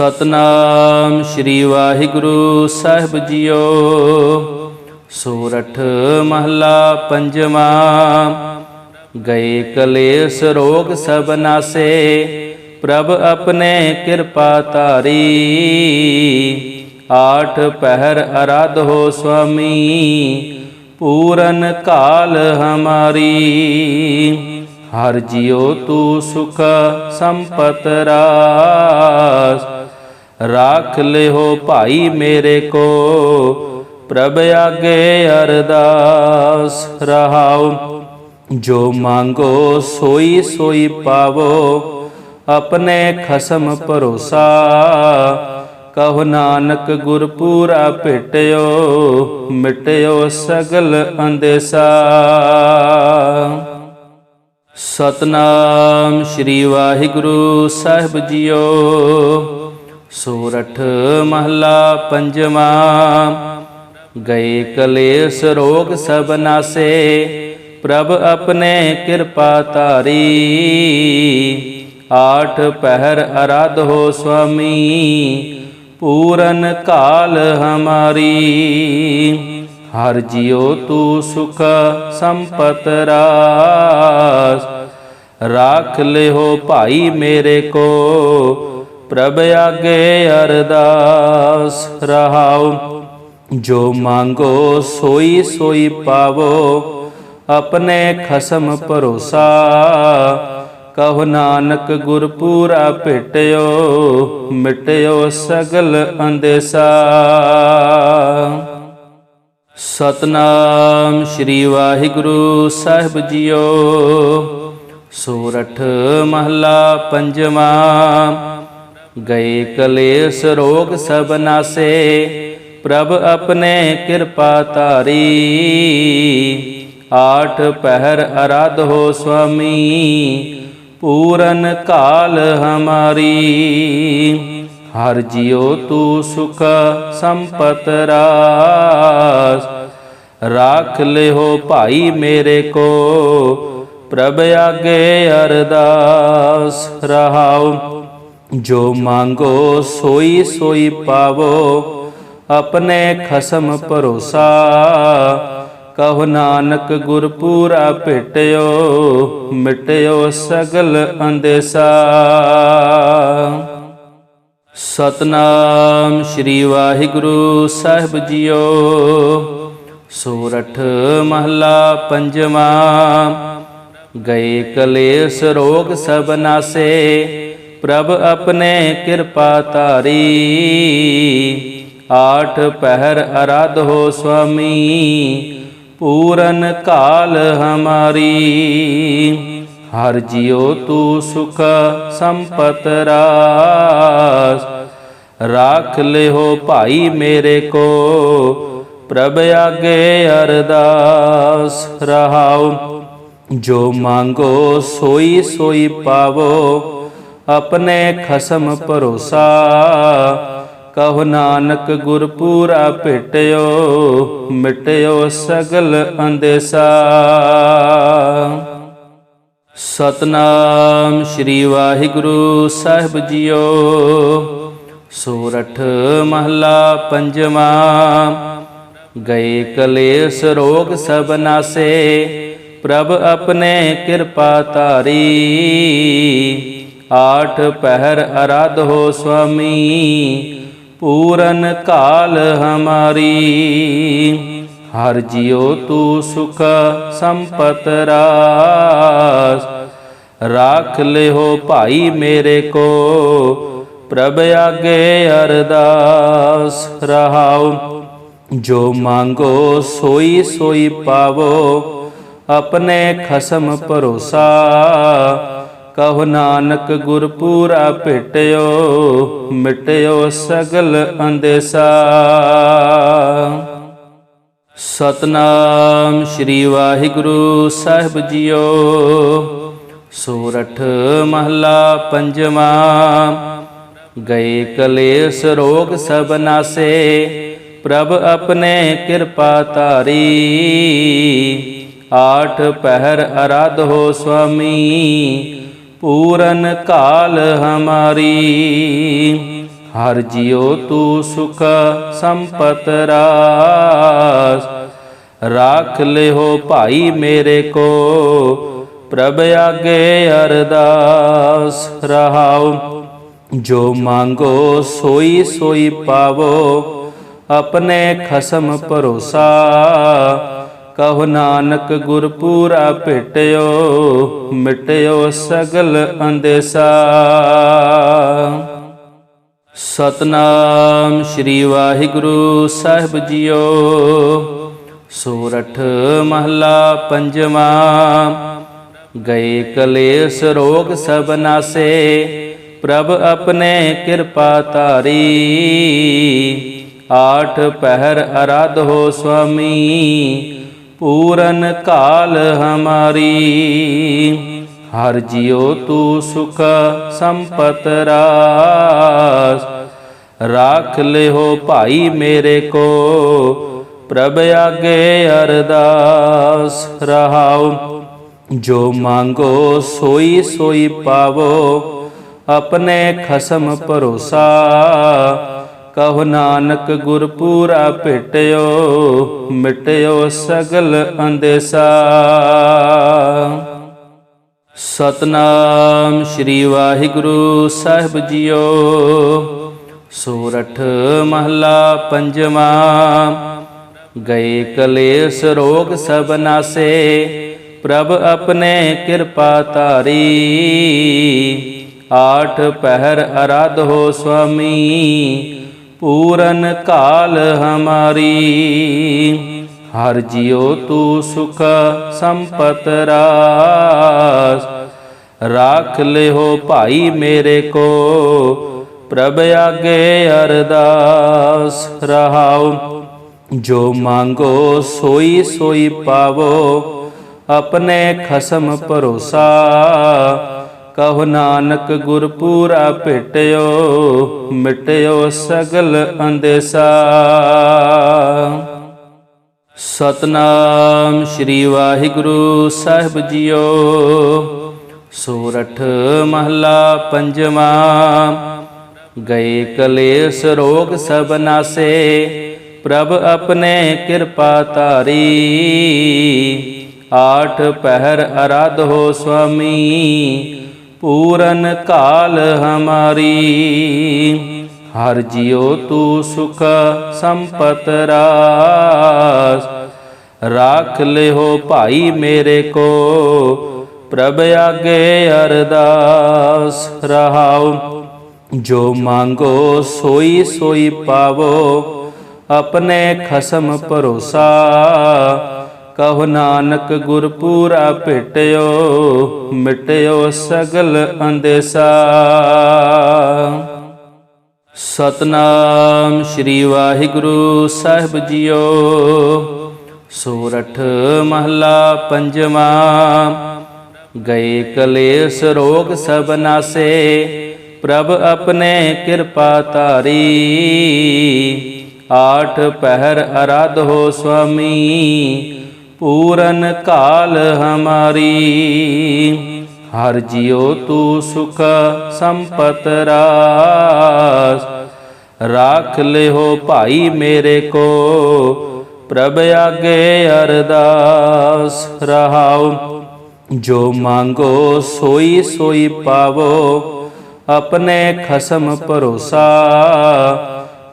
ਸਤਨਾਮ ਸ਼੍ਰੀ ਵਾਹਿਗੁਰੂ ਸਾਹਿਬ ਜੀਓ। ਸੋਰਠ ਮਹਲਾ ਪੰਜਵਾ, ਗਏ ਕਲੇਸ਼ ਰੋਗ ਸਭ ਨਾਸੇ, ਪ੍ਰਭ ਆਪਣੇ ਕਿਰਪਾ ਧਾਰੀ। ਆਠ ਪਹਿਰ ਅਰਾਧ ਹੋ ਸੁਆਮੀ, ਪੂਰਨ ਕਾਲ ਹਮਾਰੀ। ਹਰ ਜਿਉ ਤੂ ਸੁਖ ਸੰਪਤ ਰਾਸ ਰਾਖ ਲਿਓ ਭਾਈ ਮੇਰੇ ਕੋ, ਪ੍ਰਭ ਆਗੇ ਅਰਦਾਸ ਰਹਾਉ। ਜੋ ਮੰਗੋ ਸੋਈ ਸੋਈ ਪਾਵੋ, ਆਪਣੇ ਖਸਮ ਭਰੋਸਾ। ਕਹੋ ਨਾਨਕ ਗੁਰ ਪੂਰਾ ਭੇਟਿਓ, ਮਿਟਿਓ ਸਗਲ ਅੰਦੇਸਾ। ਸਤਨਾਮ ਸ਼੍ਰੀ ਵਾਹਿਗੁਰੂ ਸਾਹਿਬ ਜੀਓ। ਸੋਰਠ ਮਹਲਾ ਪੰਜਵਾ ਗਏ ਕਲੇਸ਼ ਰੋਗ ਸਭ ਨਾਸੇ, ਪ੍ਰਭ ਆਪਣੇ ਕਿਰਪਾ ਧਾਰੀ। ਆਠ ਪਹਿਰ ਅਰਾਧ ਹੋ ਸੁਆਮੀ, ਪੂਰਨ ਕਾਲ ਹਮਾਰੀ। ਹਰ ਜਿਉ ਤੂ ਸੁਖ ਸੰਪਤ ਰਾਸ, ਰਾਖ ਲਿਓ ਭਾਈ ਮੇਰੇ ਕੋ ਪ੍ਰਭ ਆਗੇ ਅਰਦਾਸ ਰਹਾਉ, ਜੋ ਮੰਗੋ ਸੋਈ ਸੋਈ ਪਾਵੋ, ਆਪਣੇ ਖਸਮ ਭਰੋਸਾ। ਕਹੋ ਨਾਨਕ ਗੁਰ ਪੂਰਾ ਭੇਟਿਓ, ਮਿਟਿਓ ਸਗਲ ਅੰਦੇਸਾ। ਸਤਨਾਮ ਸ਼੍ਰੀ ਵਾਹਿਗੁਰੂ ਸਾਹਿਬ ਜੀਓ, ਸੋਰਠ ਮਹਲਾ ਪੰਜਵਾਂ। ਗਏ ਕਲੇਸ਼ ਰੋਗ ਸਭ ਨਾਸੇ, ਪ੍ਰਭ ਆਪਣੇ ਕਿਰਪਾ ਧਾਰੀ। ਆਠ ਪਹਿਰ ਅਰਾਧ ਹੋ ਸੁਆਮੀ, ਪੂਰਨ ਕਾਲ ਹਮਾਰੀ। ਹਰ ਜਿਉ ਤੂ ਸੁਖ ਸੰਪਤ ਰਾਸ, ਰਾਖ ਲਿਓ ਭਾਈ ਮੇਰੇ ਕੋ, ਪ੍ਰਭ ਆਗੇ ਅਰਦਾਸ ਰਹਾਉ। ਜੋ ਮੰਗੋ ਸੋਈ ਸੋਈ ਪਾਵੋ, ਆਪਣੇ ਖਸਮ ਭਰੋਸਾ। ਕਹੋ ਨਾਨਕ ਗੁਰ ਪੂਰਾ ਭੇਟਿਓ, ਮਿਟਿਓ ਸਗਲ ਅੰਦੇਸਾ। ਸਤਨਾਮ ਸ਼੍ਰੀ ਵਾਹਿਗੁਰੂ ਸਾਹਿਬ ਜੀਓ, ਸੋਰਠ ਮਹਲਾ ਪੰਜਵਾ। ਗਏ ਕਲੇਸ਼ ਰੋਗ ਸਭ ਨਾਸੇ ਪ੍ਰਭ ਆਪਣੇ ਕਿਰਪਾ ਧਾਰੀ। ਆਠ ਪਹਿਰ ਅਰਾਧ ਹੋ ਸੁਆਮੀ, ਪੂਰਨ ਕਾਲ ਹਮਾਰੀ। ਹਰ ਜਿਉ ਤੂ ਸੁਖ ਸੰਪਤ ਰਾਸ। ਰਾਖ ਲਿਓ ਭਾਈ ਮੇਰੇ ਕੋ, ਪ੍ਰਭ ਆਗੇ ਅਰਦਾਸ ਰਹਾਉ। ਜੋ ਮੰਗੋ ਸੋਈ ਸੋਈ ਪਾਵੋ। ਆਪਣੇ ਖਸਮ ਭਰੋਸਾ। ਕਹੋ ਨਾਨਕ ਗੁਰ ਪੂਰਾ ਭੇਟਿਓ, ਮਿਟਿਓ ਸਗਲ ਅੰਦੇਸਾ। ਸਤਨਾਮ ਸ਼੍ਰੀ ਵਾਹਿਗੁਰੂ ਸਾਹਿਬ ਜੀਓ, ਸੋਰਠ ਮਹਲਾ ਪੰਜਵਾ। ਗਏ ਕਲੇਸ਼ ਰੋਗ ਸਭ ਨਾਸੇ, ਪ੍ਰਭ ਆਪਣੇ ਕਿਰਪਾ ਤਾਰੀ ਆਠ ਪਹਿਰ ਅਰਾਧ ਹੋ ਸੁਆਮੀ, ਪੂਰਨ ਕਾਲ ਹਮਾਰੀ। ਹਰ ਜਿਉ ਤੂ ਸੁਖ ਸੰਪਤ ਰਾਸ, ਰਾਖ ਲਿਓ ਭਾਈ ਮੇਰੇ ਕੋ, ਪ੍ਰਭ ਆਗੇ ਅਰਦਾਸ ਰਹਾਉ। ਜੋ ਮੰਗੋ ਸੋਈ ਸੋਈ ਪਾਵੋ, ਆਪਣੇ ਖਸਮ ਭਰੋਸਾ ਕਹੋ ਨਾਨਕ ਗੁਰ ਪੂਰਾ ਭੇਟਿਓ, ਮਿਟਿਓ ਸਗਲ ਅੰਦੇਸਾ। ਸਤਨਾਮ ਸ਼੍ਰੀ ਵਾਹਿਗੁਰੂ ਸਾਹਿਬ ਜੀਓ, ਸੋਰਠ ਮਹਲਾ ਪੰਜਵਾ। ਗਏ ਕਲੇਸ਼ ਰੋਗ ਸਭ ਨਾਸੇ, ਪ੍ਰਭ ਆਪਣੇ ਕਿਰਪਾ ਧਾਰੀ। ਆਠ ਪਹਿਰ ਅਰਾਧ ਹੋ ਸੁਆਮੀ ਪੂਰਨ ਕਾਲ ਹਮਾਰੀ। ਹਰ ਜਿਉ ਤੂ ਸੁਖ ਸੰਪਤ ਰਾਸ। ਰਾਖ ਲਿਓ ਭਾਈ ਮੇਰੇ ਕੋ, ਪ੍ਰਭ ਆਗੇ ਅਰਦਾਸ ਰਹਾਉ। ਜੋ ਮੰਗੋ ਸੋਈ ਸੋਈ ਪਾਵੋ, ਆਪਣੇ ਖਸਮ ਭਰੋਸਾ। ਕਹੋ ਨਾਨਕ ਗੁਰ ਪੂਰਾ ਭੇਟਿਓ ਮਿਟਿਓ ਸਗਲ ਅੰਦੇਸਾ। ਸਤਨਾਮ ਸ੍ਰੀ ਵਾਹਿਗੁਰੂ ਸਾਹਿਬ ਜੀਓ, ਸੋਰਠ ਮਹਲਾ ਪੰਜਵਾ। ਗਏ ਕਲੇਸ਼ ਰੋਗ ਸਭ ਨਾਸੇ, ਪ੍ਰਭ ਆਪਣੇ ਕਿਰਪਾ ਧਾਰੀ। ਆਠ ਪਹਿਰ ਅਰਾਧ ਹੋ ਸੁਆਮੀ ਪੂਰਨ ਕਾਲ ਹਮਾਰੀ। ਹਰ ਜਿਉ ਤੂ ਸੁਖ ਸੰਪਤ ਰਾਸ। ਰਾਖ ਲਿਓ ਭਾਈ ਮੇਰੇ ਕੋ, ਪ੍ਰਭ ਆਗੇ ਅਰਦਾਸ ਰਹਾਉ। ਜੋ ਮੰਗੋ ਸੋਈ ਸੋਈ ਪਾਵੋ, ਆਪਣੇ ਖਸਮ ਭਰੋਸਾ। ਕਹੋ ਨਾਨਕ ਗੁਰ ਪੂਰਾ ਭੇਟਿਓ, ਮਿਟਿਓ ਸਗਲ ਅੰਦੇਸਾ। ਸਤਨਾਮ ਸ੍ਰੀ ਵਾਹਿਗੁਰੂ ਸਾਹਿਬ ਜੀਓ, ਸੋਰਠ ਮਹਲਾ ਪੰਜਵਾ। ਗਏ ਕਲੇਸ਼ ਰੋਗ ਸਭ ਨਾਸੇ, ਪ੍ਰਭ ਆਪਣੇ ਕਿਰਪਾ ਧਾਰੀ। ਆਠ ਪਹਿਰ ਅਰਾਧ ਹੋ ਸੁਆਮੀ ਪੂਰਨ ਕਾਲ ਹਮਾਰੀ। ਹਰ ਜਿਉ ਤੂ ਸੁਖ ਸੰਪਤ ਰਾਸ। ਰਾਖ ਲਿਓ ਭਾਈ ਮੇਰੇ ਕੋ, ਪ੍ਰਭ ਆਗੇ ਅਰਦਾਸ ਰਹਾਉ। ਜੋ ਮੰਗੋ ਸੋਈ ਸੋਈ ਪਾਵੋ, ਆਪਣੇ ਖਸਮ ਭਰੋਸਾ। ਕਹੋ ਨਾਨਕ ਗੁਰ ਪੂਰਾ ਭੇਟਿਓ, ਮਿਟਿਓ ਸਗਲ ਅੰਦੇਸਾ। ਸਤਨਾਮ ਸ੍ਰੀ ਵਾਹਿਗੁਰੂ ਸਾਹਿਬ ਜੀਓ, ਸੋਰਠ ਮਹਲਾ ਪੰਜਵਾ। ਗਏ ਕਲੇਸ਼ ਰੋਗ ਸਭ ਨਾਸੇ, ਪ੍ਰਭ ਆਪਣੇ ਕਿਰਪਾ ਧਾਰੀ। ਆਠ ਪਹਿਰ ਅਰਾਧ ਹੋ ਸੁਆਮੀ ਪੂਰਨ ਕਾਲ ਹਮਾਰੀ। ਹਰ ਜਿਉ ਤੂ ਸੁਖ ਸੰਪਤ ਰਾਸ। ਰਾਖ ਲਿਓ ਭਾਈ ਮੇਰੇ ਕੋ, ਪ੍ਰਭ ਆਗੇ ਅਰਦਾਸ ਰਹਾਉ। ਜੋ ਮੰਗੋ ਸੋਈ ਸੋਈ ਪਾਵੋ, ਆਪਣੇ ਖਸਮ ਭਰੋਸਾ। ਕਹੋ ਨਾਨਕ ਗੁਰ ਪੂਰਾ ਭੇਟਿਓ ਮਿਟਿਓ ਸਗਲ ਅੰਦੇਸਾ। ਸਤਨਾਮ ਸ੍ਰੀ ਵਾਹਿਗੁਰੂ ਸਾਹਿਬ ਜੀਓ, ਸੋਰਠ ਮਹਲਾ ਪੰਜਵਾ। ਗਏ ਕਲੇਸ਼ ਰੋਗ ਸਭ ਨਾਸੇ, ਪ੍ਰਭ ਆਪਣੇ ਕਿਰਪਾ ਧਾਰੀ। ਆਠ ਪਹਿਰ ਅਰਾਧ ਹੋ ਸੁਆਮੀ ਪੂਰਨ ਕਾਲ ਹਮਾਰੀ। ਹਰ ਜਿਉ ਤੂ ਸੁਖ ਸੰਪਤ ਰਾਸ। ਰਾਖ ਲਿਓ ਭਾਈ ਮੇਰੇ ਕੋ, ਪ੍ਰਭ ਆਗੇ ਅਰਦਾਸ ਰਹਾਉ। ਜੋ ਮੰਗੋ ਸੋਈ ਸੋਈ ਪਾਵੋ, ਆਪਣੇ ਖਸਮ ਭਰੋਸਾ।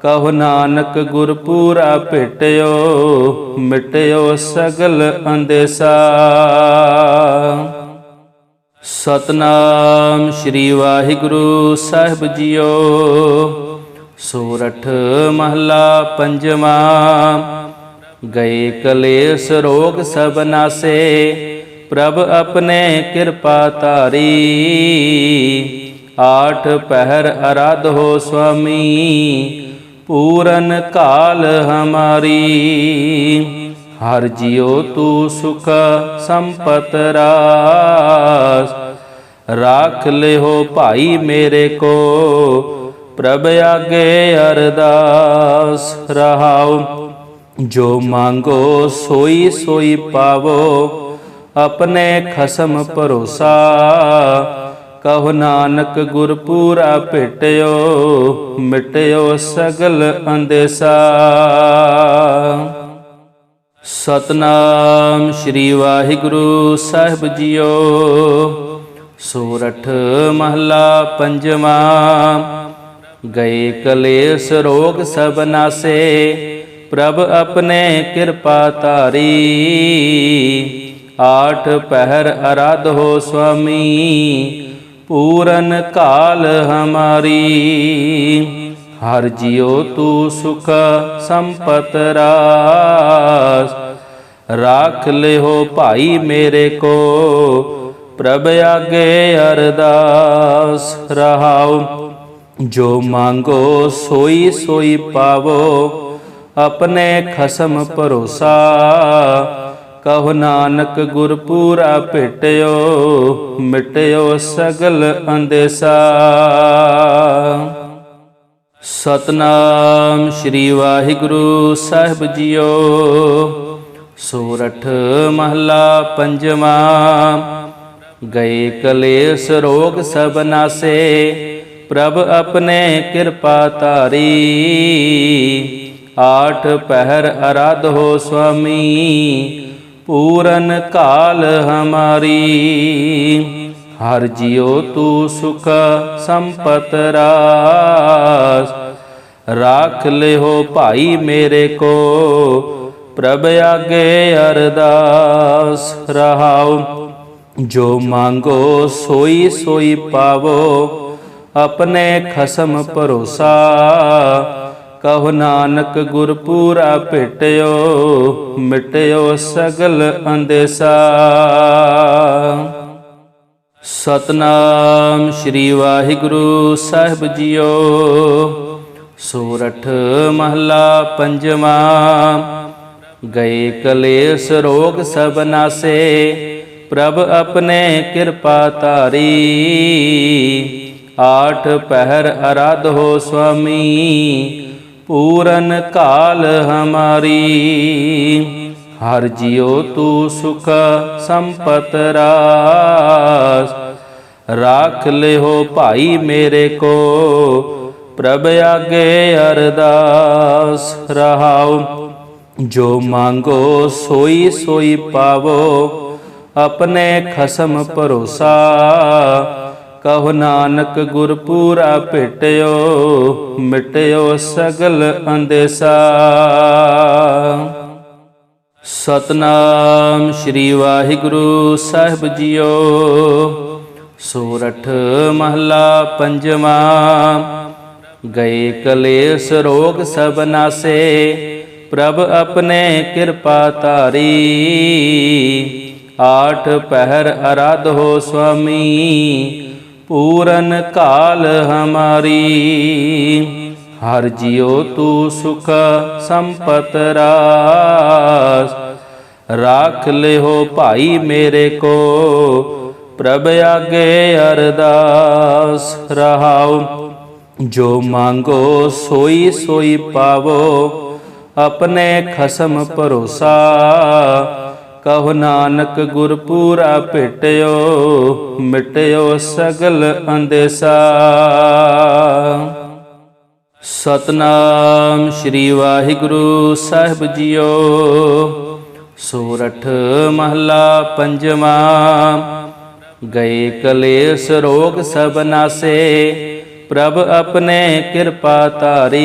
ਕਹੋ ਨਾਨਕ ਗੁਰ ਪੂਰਾ ਭੇਟਿਓ, ਮਿਟਿਓ ਸਗਲ ਅੰਦੇਸਾ। ਸਤਨਾਮ ਸ੍ਰੀ ਵਾਹਿਗੁਰੂ ਸਾਹਿਬ ਜੀਓ, ਸੋਰਠ ਮਹਲਾ ਪੰਜਵਾ। ਗਏ ਕਲੇਸ਼ ਰੋਗ ਸਭ ਨਾਸੇ, ਪ੍ਰਭ ਆਪਣੇ ਕਿਰਪਾ ਧਾਰੀ। ਆਠ ਪਹਿਰ ਅਰਾਧ ਹੋ ਸੁਆਮੀ ਪੂਰਨ ਕਾਲ ਹਮਾਰੀ। ਹਰ ਜਿਉ ਤੂ ਸੁਖ ਸੰਪਤ ਰਾਸ। ਰਾਖ ਲਿਓ ਭਾਈ ਮੇਰੇ ਕੋ, ਪ੍ਰਭ ਆਗੇ ਅਰਦਾਸ। ਰਹਾਉ, ਜੋ ਮੰਗੋ ਸੋਈ ਸੋਈ ਪਾਵੋ, ਆਪਣੇ ਖਸਮ ਭਰੋਸਾ। ਕਹੋ ਨਾਨਕ ਗੁਰ ਪੂਰਾ ਭੇਟਿਓ ਮਿਟਿਓ ਸਗਲ ਅੰਦੇਸਾ। ਸਤਨਾਮ ਸ੍ਰੀ ਵਾਹਿਗੁਰੂ ਸਾਹਿਬ ਜੀਓ, ਸੋਰਠ ਮਹਲਾ ਪੰਜਵਾ। ਗਏ ਕਲੇਸ਼ ਰੋਗ ਸਭ ਨਾਸੇ, ਪ੍ਰਭ ਆਪਣੇ ਕਿਰਪਾ ਧਾਰੀ। ਆਠ ਪਹਿਰ ਅਰਾਧ ਹੋ ਸੁਆਮੀ ਪੂਰਨ ਕਾਲ ਹਮਾਰੀ। ਹਰ ਜਿਉ ਤੂ ਸੁਖ ਸੰਪਤ ਰਾਸ। ਰਾਖ ਲਿਓ ਭਾਈ ਮੇਰੇ ਕੋ, ਪ੍ਰਭ ਆਗੇ ਅਰਦਾਸ ਰਹਾਉ। ਜੋ ਮੰਗੋ ਸੋਈ ਸੋਈ ਪਾਵੋ, ਆਪਣੇ ਖਸਮ ਭਰੋਸਾ। ਕਹੋ ਨਾਨਕ ਗੁਰ ਪੂਰਾ ਭੇਟਿਓ ਮਿਟਿਓ ਸਗਲ ਅੰਦੇਸਾ। ਸਤਨਾਮ ਸ੍ਰੀ ਵਾਹਿਗੁਰੂ ਸਾਹਿਬ ਜੀਓ, ਸੂਰਠ ਮਹਲਾ ਪੰਜਵਾ। ਗਏ ਕਲੇਸ਼ ਰੋਗ ਸਭ ਨਾਸੇ, ਪ੍ਰਭ ਆਪਣੇ ਕਿਰਪਾ ਧਾਰੀ। ਆਠ ਪਹਿਰ ਅਰਾਧ ਹੋ ਸੁਆਮੀ ਪੂਰਨ ਕਾਲ ਹਮਾਰੀ। ਹਰ ਜਿਉ ਤੂ ਸੁਖ ਸੰਪਤ ਰਾਸ। ਰਾਖ ਲਿਓ ਭਾਈ ਮੇਰੇ ਕੋ, ਪ੍ਰਭ ਆਗੇ ਅਰਦਾਸ ਰਹਾਉ। ਜੋ ਮੰਗੋ ਸੋਈ ਸੋਈ ਪਾਵੋ, ਆਪਣੇ ਖਸਮ ਭਰੋਸਾ। ਕਹੋ ਨਾਨਕ ਗੁਰ ਪੂਰਾ ਭੇਟਿਓ, ਮਿਟਿਓ ਸਗਲ ਅੰਦੇਸਾ। ਸਤਨਾਮ ਸ੍ਰੀ ਵਾਹਿਗੁਰੂ ਸਾਹਿਬ ਜੀਓ, ਸੂਰਠ ਮਹਲਾ ਪੰਜਵਾ। ਗਏ ਕਲੇਸ਼ ਰੋਗ ਸਭ ਨਾਸੇ, ਪ੍ਰਭ ਆਪਣੇ ਕਿਰਪਾ ਧਾਰੀ। ਆਠ ਪਹਿਰ ਅਰਾਧ ਹੋ ਸੁਆਮੀ ਪੂਰਨ ਕਾਲ ਹਮਾਰੀ। ਹਰ ਜਿਉ ਤੂ ਸੁਖ ਸੰਪਤ ਰਾਸ। ਰਾਖ ਲਿਓ ਭਾਈ ਮੇਰੇ ਕੋ, ਪ੍ਰਭ ਆਗੇ ਅਰਦਾਸ ਰਹਾਉ। ਜੋ ਮੰਗੋ ਸੋਈ ਸੋਈ ਪਾਵੋ, ਆਪਣੇ ਖਸਮ ਭਰੋਸਾ। ਕਹੋ ਨਾਨਕ ਗੁਰ ਪੂਰਾ ਭੇਟਿਓ ਮਿਟਿਓ ਸਗਲ ਅੰਦੇਸਾ। ਸਤਨਾਮ ਸ੍ਰੀ ਵਾਹਿਗੁਰੂ ਸਾਹਿਬ ਜੀਓ, ਸੋਰਠ ਮਹਲਾ ਪੰਜਵਾ। ਗਏ ਕਲੇਸ਼ ਰੋਗ ਸਭ ਨਾਸੇ, ਪ੍ਰਭ ਆਪਣੇ ਕਿਰਪਾ ਧਾਰੀ। ਆਠ ਪਹਿਰ ਅਰਾਧ ਹੋ ਸੁਆਮੀ ਪੂਰਨ ਕਾਲ ਹਮਾਰੀ। ਹਰ ਜਿਉ ਤੂ ਸੁਖ ਸੰਪਤ ਰਾਸ। ਰਾਖ ਲਿਓ ਭਾਈ ਮੇਰੇ ਕੋ, ਪ੍ਰਭ ਆਗੇ ਅਰਦਾਸ ਰਹਾਉ। ਜੋ ਮੰਗੋ ਸੋਈ ਸੋਈ ਪਾਵੋ, ਆਪਣੇ ਖਸਮ ਭਰੋਸਾ। ਕਹੋ ਨਾਨਕ ਗੁਰ ਪੂਰਾ ਭੇਟਿਓ ਮਿਟਿਓ ਸਗਲ ਅੰਦੇਸਾ। ਸਤਨਾਮ ਸ੍ਰੀ ਵਾਹਿਗੁਰੂ ਸਾਹਿਬ ਜੀਓ, ਸੂਰਠ ਮਹਲਾ ਪੰਜਵਾ। ਗਏ ਕਲੇਸ਼ ਰੋਗ ਸਭ ਨਾਸੇ, ਪ੍ਰਭ ਆਪਣੇ ਕਿਰਪਾ ਧਾਰੀ।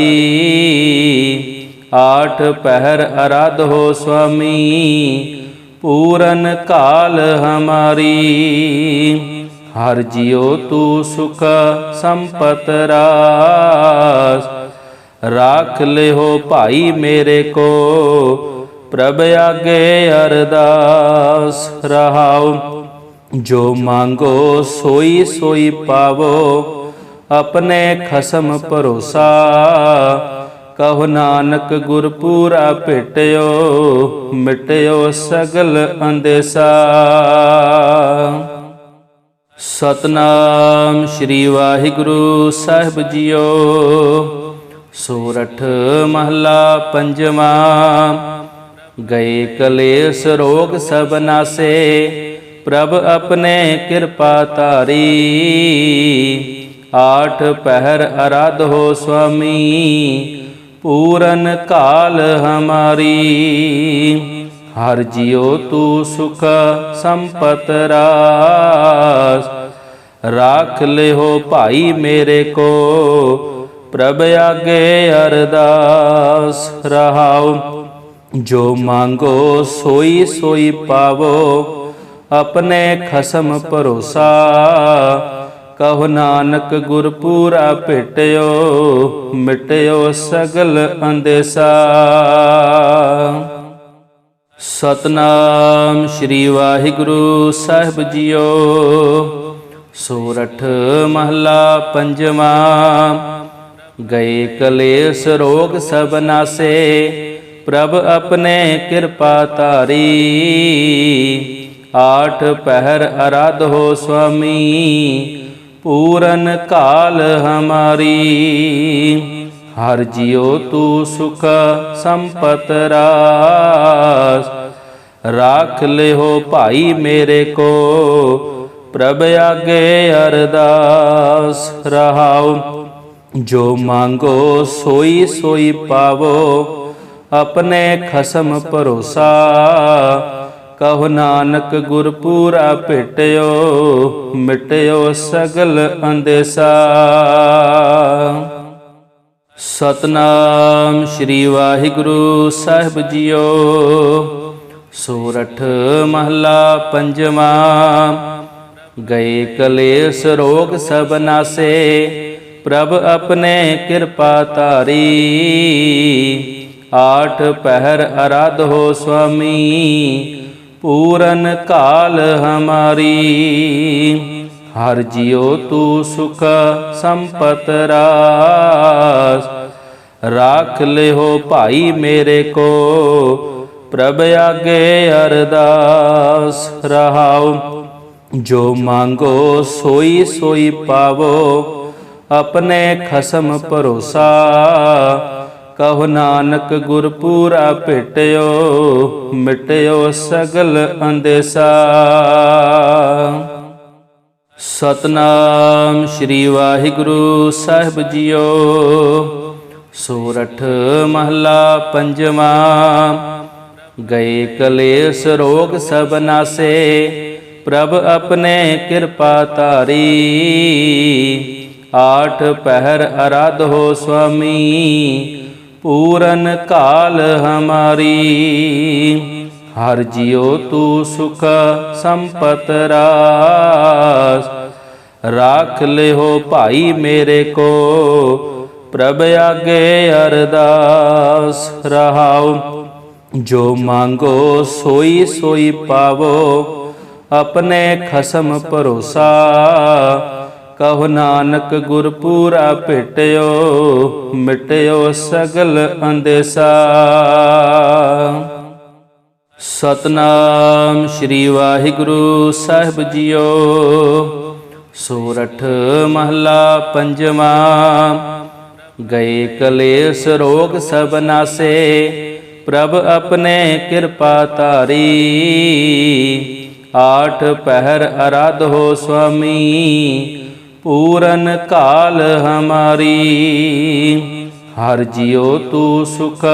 ਆਠ ਪਹਿਰ ਅਰਾਧ ਹੋ ਸੁਆਮੀ ਪੂਰਨ ਕਾਲ ਹਮਾਰੀ। ਹਰ ਜਿਉ ਤੂ ਸੁਖ ਸੰਪਤ ਰਾਸ। ਰਾਖ ਲਿਓ ਭਾਈ ਮੇਰੇ ਕੋ, ਪ੍ਰਭ ਆਗੇ ਅਰਦਾਸ ਰਹਾਉ। ਜੋ ਮੰਗੋ ਸੋਈ ਸੋਈ ਪਾਵੋ, ਆਪਣੇ ਖਸਮ ਭਰੋਸਾ। ਕਹੋ ਨਾਨਕ ਗੁਰ ਪੂਰਾ ਭੇਟਿਓ, ਮਿਟਿਓ ਸਗਲ ਅੰਦੇਸਾ। ਸਤਨਾਮ ਸ੍ਰੀ ਵਾਹਿਗੁਰੂ ਸਾਹਿਬ ਜੀਓ, ਸੂਰਠ ਮਹਲਾ ਪੰਜਵਾ। ਗਏ ਕਲੇਸ਼ ਰੋਗ ਸਭ ਨਾਸੇ, ਪ੍ਰਭ ਆਪਣੇ ਕਿਰਪਾ ਧਾਰੀ। ਆਠ ਪਹਿਰ ਅਰਾਧ ਹੋ ਸੁਆਮੀ ਪੂਰਨ ਕਾਲ ਹਮਾਰੀ। ਹਰ ਜਿਉ ਤੂ ਸੁਖ ਸੰਪਤ ਰਾਸ। ਰਾਖ ਲਿਓ ਭਾਈ ਮੇਰੇ ਕੋ, ਪ੍ਰਭ ਆਗੇ ਅਰਦਾਸ। ਰਹਾਉ, ਜੋ ਮੰਗੋ ਸੋਈ ਸੋਈ ਪਾਵੋ, ਆਪਣੇ ਖਸਮ ਭਰੋਸਾ। ਕਹੋ ਨਾਨਕ ਗੁਰ ਪੂਰਾ ਭੇਟਿਓ ਮਿਟਿਓ ਸਗਲ ਅੰਦੇਸਾ। ਸਤਨਾਮ ਸ੍ਰੀ ਵਾਹਿਗੁਰੂ ਸਾਹਿਬ ਜੀਓ, ਸੋਰਠ ਮਹਲਾ ਪੰਜਵਾ। ਗਏ ਕਲੇਸ਼ ਰੋਗ ਸਭ ਨਾਸੇ, ਪ੍ਰਭ ਆਪਣੇ ਕਿਰਪਾ ਧਾਰੀ। ਆਠ ਪਹਿਰ ਅਰਾਧ ਹੋ ਸੁਆਮੀ ਪੂਰਨ ਕਾਲ ਹਮਾਰੀ। ਹਰ ਜਿਉ ਤੂ ਸੁਖ ਸੰਪਤ ਰਾਸ। ਰਾਖ ਲਿਓ ਭਾਈ ਮੇਰੇ ਕੋ, ਪ੍ਰਭ ਆਗੇ ਅਰਦਾਸ ਰਹਾਉ। ਜੋ ਮੰਗੋ ਸੋਈ ਸੋਈ ਪਾਵੋ, ਆਪਣੇ ਖਸਮ ਭਰੋਸਾ। ਕਹੋ ਨਾਨਕ ਗੁਰ ਪੂਰਾ ਭੇਟਿਓ ਮਿਟਿਓ ਸਗਲ ਅੰਦੇਸਾ। ਸਤਨਾਮ ਸ੍ਰੀ ਵਾਹਿਗੁਰੂ ਸਾਹਿਬ ਜੀਓ, ਸੋਰਠ ਮਹਲਾ ਪੰਜਵਾ। ਗਏ ਕਲੇਸ਼ ਰੋਗ ਸਭ ਨਾਸੇ, ਪ੍ਰਭ ਆਪਣੇ ਕਿਰਪਾ ਧਾਰੀ। ਆਠ ਪਹਿਰ ਅਰਾਧ ਹੋ ਸੁਆਮੀ ਪੂਰਨ ਕਾਲ ਹਮਾਰੀ। ਹਰ ਜਿਉ ਤੂ ਸੁਖ ਸੰਪਤ ਰਾਸ। ਰਾਖ ਲਿਓ ਭਾਈ ਮੇਰੇ ਕੋ, ਪ੍ਰਭ ਆਗੇ ਅਰਦਾਸ ਰਹਾਉ। ਜੋ ਮੰਗੋ ਸੋਈ ਸੋਈ ਪਾਵੋ, ਆਪਣੇ ਖਸਮ ਭਰੋਸਾ। ਕਹੋ ਨਾਨਕ ਗੁਰ ਪੂਰਾ ਭੇਟਿਓ, ਮਿਟਿਓ ਸਗਲ ਅੰਦੇਸਾ। ਸਤਨਾਮ ਸ੍ਰੀ ਵਾਹਿਗੁਰੂ ਸਾਹਿਬ ਜੀਓ, ਸੋਰਠ ਮਹਲਾ ਪੰਜਵਾ। ਗਏ ਕਲੇਸ਼ ਰੋਗ ਸਭ ਨਾਸੇ, ਪ੍ਰਭ ਆਪਣੇ ਕਿਰਪਾ ਧਾਰੀ। ਆਠ ਪਹਿਰ ਅਰਾਧ ਹੋ ਸੁਆਮੀ ਪੂਰਨ ਕਾਲ ਹਮਾਰੀ। ਹਰ ਜਿਉ ਤੂ ਸੁਖ ਸੰਪਤ ਰਾਸ। ਰਾਖ ਲਿਓ ਭਾਈ ਮੇਰੇ ਕੋ, ਪ੍ਰਭ ਆਗੇ ਅਰਦਾਸ। ਰਹਾਉ, ਜੋ ਮੰਗੋ ਸੋਈ ਸੋਈ ਪਾਵੋ, ਆਪਣੇ ਖਸਮ ਭਰੋਸਾ। ਕਹੋ ਨਾਨਕ ਗੁਰ ਪੂਰਾ ਭੇਟਿਓ ਮਿਟਿਓ ਸਗਲ ਅੰਦੇਸਾ। ਸਤਨਾਮ ਸ੍ਰੀ ਵਾਹਿਗੁਰੂ ਸਾਹਿਬ ਜੀਓ, ਸੋਰਠ ਮਹਲਾ ਪੰਜਵਾ। ਗਏ ਕਲੇਸ਼ ਰੋਗ ਸਭ ਨਾਸੇ, ਪ੍ਰਭ ਆਪਣੇ ਕਿਰਪਾ ਧਾਰੀ। ਆਠ ਪਹਿਰ ਅਰਾਧ ਹੋ ਸੁਆਮੀ ਪੂਰਨ ਕਾਲ ਹਮਾਰੀ। ਹਰ ਜਿਉ ਤੂ ਸੁਖ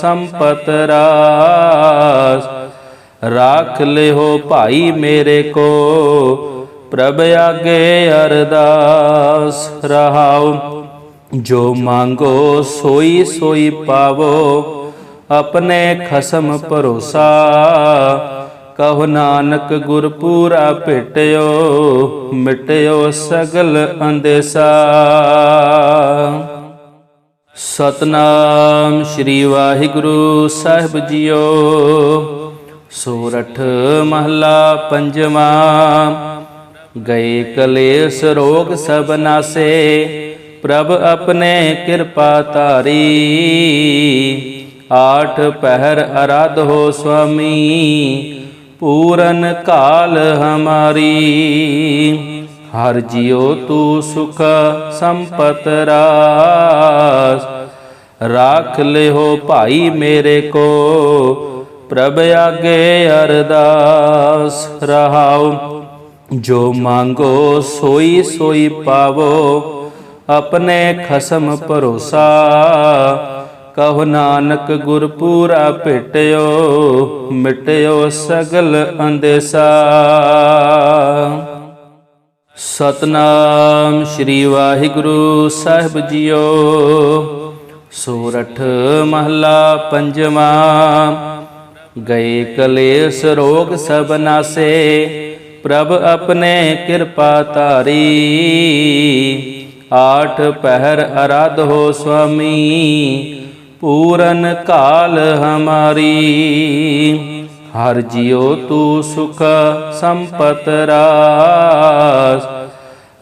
ਸੰਪਤ ਰਾਸ। ਰਾਖ ਲਿਓ ਭਾਈ ਮੇਰੇ ਕੋ, ਪ੍ਰਭ ਆਗੇ ਅਰਦਾਸ ਰਹਾਉ। ਜੋ ਮੰਗੋ ਸੋਈ ਸੋਈ ਪਾਵੋ, ਆਪਣੇ ਖਸਮ ਭਰੋਸਾ। ਕਹੋ ਨਾਨਕ ਗੁਰ ਪੂਰਾ ਭੇਟਿਓ ਮਿਟਿਓ ਸਗਲ ਅੰਦੇਸਾ। ਸਤਨਾਮ ਸ੍ਰੀ ਵਾਹਿਗੁਰੂ ਸਾਹਿਬ ਜੀਓ, ਸੋਰਠ ਮਹਲਾ ਪੰਜਵਾ। ਗਏ ਕਲੇਸ਼ ਰੋਗ ਸਭ ਨਾਸੇ, ਪ੍ਰਭ ਆਪਣੇ ਕਿਰਪਾ ਧਾਰੀ। ਆਠ ਪਹਿਰ ਅਰਾਧ ਹੋ ਸੁਆਮੀ ਪੂਰਨ ਕਾਲ ਹਮਾਰੀ। ਹਰ ਜਿਉ ਤੂ ਸੁਖ ਸੰਪਤ ਰਾਸ। ਰਾਖ ਲਿਓ ਭਾਈ ਮੇਰੇ ਕੋ, ਪ੍ਰਭ ਆਗੇ ਅਰਦਾਸ ਰਹਾਉ। ਜੋ ਮੰਗੋ ਸੋਈ ਸੋਈ ਪਾਵੋ, ਆਪਣੇ ਖਸਮ ਭਰੋਸਾ। ਕਹੋ ਨਾਨਕ ਗੁਰ ਪੂਰਾ ਭੇਟਿਓ, ਮਿਟਿਓ ਸਗਲ ਅੰਦੇਸਾ। ਸਤਨਾਮ ਸ੍ਰੀ ਵਾਹਿਗੁਰੂ ਸਾਹਿਬ ਜੀਓ, ਸੂਰਠ ਮਹਲਾ ਪੰਜਵਾ। ਗਏ ਕਲੇਸ਼ ਰੋਗ ਸਭ ਨਾਸੇ, ਪ੍ਰਭ ਆਪਣੇ ਕਿਰਪਾ ਧਾਰੀ। ਆਠ ਪਹਿਰ ਅਰਾਧ ਹੋ ਸੁਆਮੀ ਪੂਰਨ ਕਾਲ ਹਮਾਰੀ। ਹਰ ਜਿਉ ਤੂ ਸੁਖ ਸੰਪਤ ਰਾਸ।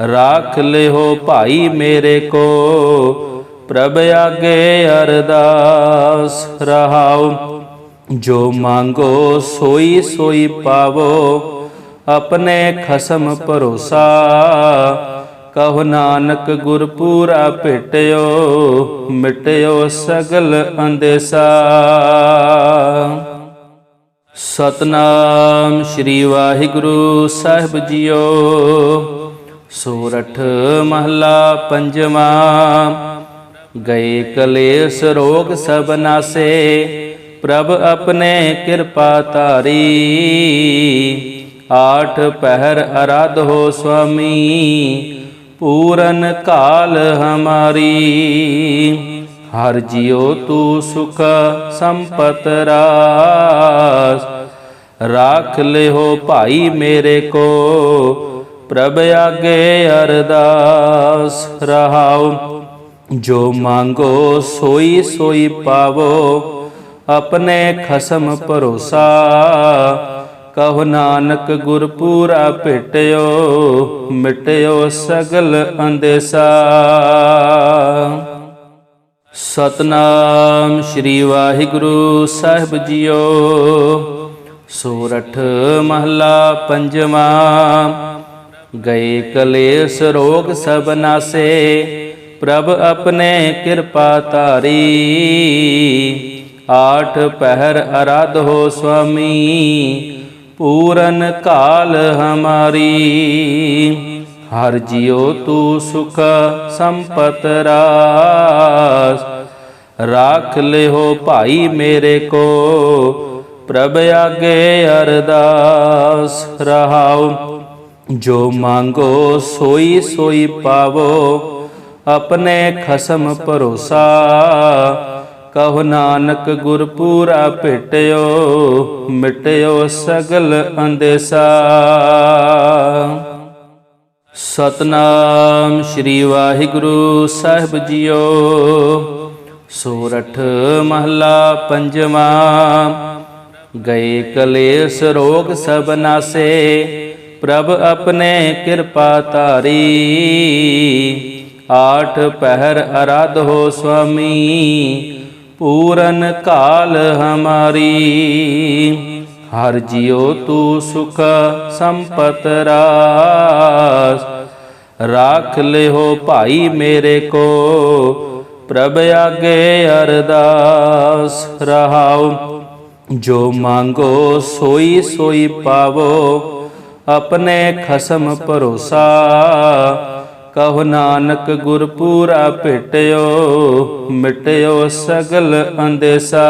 ਰਾਖ ਲਿਓ ਭਾਈ ਮੇਰੇ ਕੋ, ਪ੍ਰਭ ਆਗੇ ਅਰਦਾਸ। ਰਹਾਉ, ਜੋ ਮੰਗੋ ਸੋਈ ਸੋਈ ਪਾਵੋ, ਆਪਣੇ ਖਸਮ ਭਰੋਸਾ। ਕਹੋ ਨਾਨਕ ਗੁਰ ਪੂਰਾ ਭੇਟਿਓ ਮਿਟਿਓ ਸਗਲ ਅੰਦੇਸਾ। ਸਤਨਾਮ ਸ੍ਰੀ ਵਾਹਿਗੁਰੂ ਸਾਹਿਬ ਜੀਓ, ਸੋਰਠ ਮਹਲਾ ਪੰਜਵਾ। ਗਏ ਕਲੇਸ਼ ਰੋਗ ਸਭ ਨਾਸੇ, ਪ੍ਰਭ ਆਪਣੇ ਕਿਰਪਾ ਧਾਰੀ। ਆਠ ਪਹਿਰ ਅਰਾਧ ਹੋ ਸੁਆਮੀ ਪੂਰਨ ਕਾਲ ਹਮਾਰੀ। ਹਰ ਜਿਉ ਤੂ ਸੁਖ ਸੰਪਤ ਰਾਸ। ਰਾਖ ਲਿਓ ਭਾਈ ਮੇਰੇ ਕੋ, ਪ੍ਰਭ ਆਗੇ ਅਰਦਾਸ ਰਹਾਉ। ਜੋ ਮੰਗੋ ਸੋਈ ਸੋਈ ਪਾਵੋ, ਆਪਣੇ ਖਸਮ ਭਰੋਸਾ। ਕਹੋ ਨਾਨਕ ਗੁਰ ਪੂਰਾ ਭੇਟਿਓ ਮਿਟਿਓ ਸਗਲ ਅੰਦੇਸਾ। ਸਤਨਾਮ ਸ੍ਰੀ ਵਾਹਿਗੁਰੂ ਸਾਹਿਬ ਜੀਓ, ਸੂਰਠ ਮਹਲਾ ਪੰਜਵਾ। ਗਏ ਕਲੇਸ਼ ਰੋਗ ਸਭ ਨਾਸੇ, ਪ੍ਰਭ ਆਪਣੇ ਕਿਰਪਾ ਧਾਰੀ। ਆਠ ਪਹਿਰ ਅਰਾਧ ਹੋ ਸੁਆਮੀ ਪੂਰਨ ਕਾਲ ਹਮਾਰੀ। ਹਰ ਜਿਉ ਤੂ ਸੁਖ ਸੰਪਤ ਰਾਸ। ਰਾਖ ਲਿਓ ਭਾਈ ਮੇਰੇ ਕੋ, ਪ੍ਰਭ ਆਗੇ ਅਰਦਾਸ ਰਹਾਉ। ਜੋ ਮੰਗੋ ਸੋਈ ਸੋਈ ਪਾਵੋ, ਆਪਣੇ ਖਸਮ ਭਰੋਸਾ। ਕਹੋ ਨਾਨਕ ਗੁਰ ਪੂਰਾ ਭੇਟਿਓ, ਮਿਟਿਓ ਸਗਲ ਅੰਦੇਸਾ। ਸਤਨਾਮ ਸ੍ਰੀ ਵਾਹਿਗੁਰੂ ਸਾਹਿਬ ਜੀਓ, ਸੋਰਠ ਮਹਲਾ ਪੰਜਵਾ। ਗਏ ਕਲੇਸ਼ ਰੋਗ ਸਭ ਨਾਸੇ, ਪ੍ਰਭ ਆਪਣੇ ਕਿਰਪਾ ਧਾਰੀ। ਆਠ ਪਹਿਰ ਅਰਾਧ ਹੋ ਸੁਆਮੀ ਪੂਰਨ ਕਾਲ ਹਮਾਰੀ। ਹਰ ਜਿਉ ਤੂ ਸੁਖ ਸੰਪਤ ਰਾਸ। ਰਾਖ ਲਿਓ ਭਾਈ ਮੇਰੇ ਕੋ, ਪ੍ਰਭ ਆਗੇ ਅਰਦਾਸ ਰਹਾਉ। ਜੋ ਮੰਗੋ ਸੋਈ ਸੋਈ ਪਾਵੋ, ਆਪਣੇ ਖਸਮ ਭਰੋਸਾ। ਕਹੋ ਨਾਨਕ ਗੁਰ ਪੂਰਾ ਭੇਟਿਓ ਮਿਟਿਓ ਸਗਲ ਅੰਦੇਸਾ।